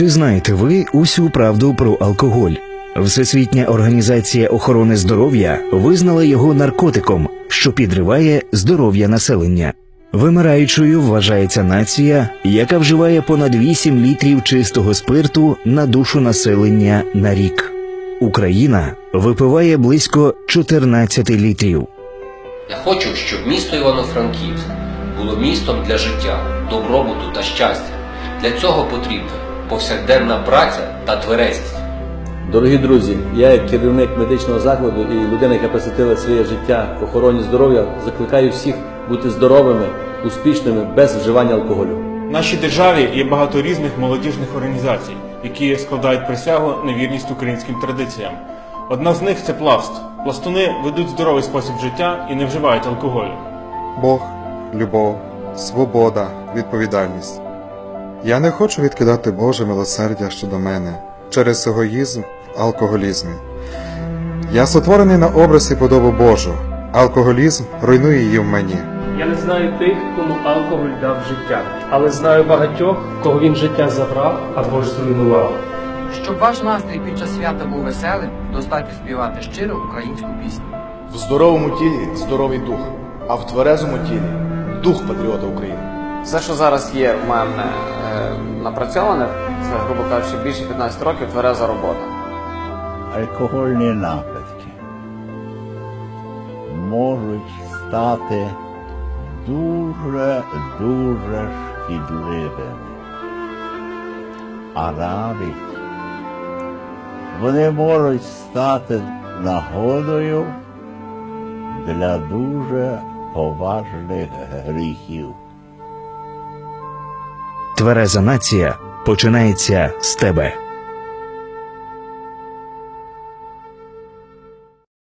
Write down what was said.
Чи знаєте ви усю правду про алкоголь? Всесвітня організація охорони здоров'я визнала його наркотиком, що підриває здоров'я населення. Вимираючою вважається нація, яка вживає понад 8 літрів чистого спирту на душу населення на рік. Україна випиває близько 14 літрів. Я хочу, щоб місто Івано-Франківськ було містом для життя, добробуту та щастя. Для цього потрібна повсякденна праця та тверезість. Дорогі друзі, я як керівник медичного закладу і людина, яка присвятила своє життя охороні здоров'я, закликаю всіх бути здоровими, успішними без вживання алкоголю. В нашій державі є багато різних молодіжних організацій, які складають присягу на вірність українським традиціям. Одна з них це пласт. Пластуни ведуть здоровий спосіб життя і не вживають алкоголю. Бог, любов, свобода, відповідальність. Я не хочу відкидати Боже милосердя щодо мене через егоїзм в алкоголізмі. Я сотворений на образ і подобу Божу. Алкоголізм руйнує її в мені. Я не знаю тих, кому алкоголь дав життя, але знаю багатьох, кого він життя забрав або ж зруйнував. Щоб ваш настрій під час свята був веселим, достатньо співати щиро українську пісню. В здоровому тілі здоровий дух, а в тверезому тілі дух патріота України. Все, що зараз є в мене напрацьоване, це, грубо кажучи, більше 15 років твереза робота. алкогольні напитки можуть стати дуже-дуже шкідливими. А навіть вони можуть стати нагодою для дуже поважних гріхів. Твереза нація починається з тебе.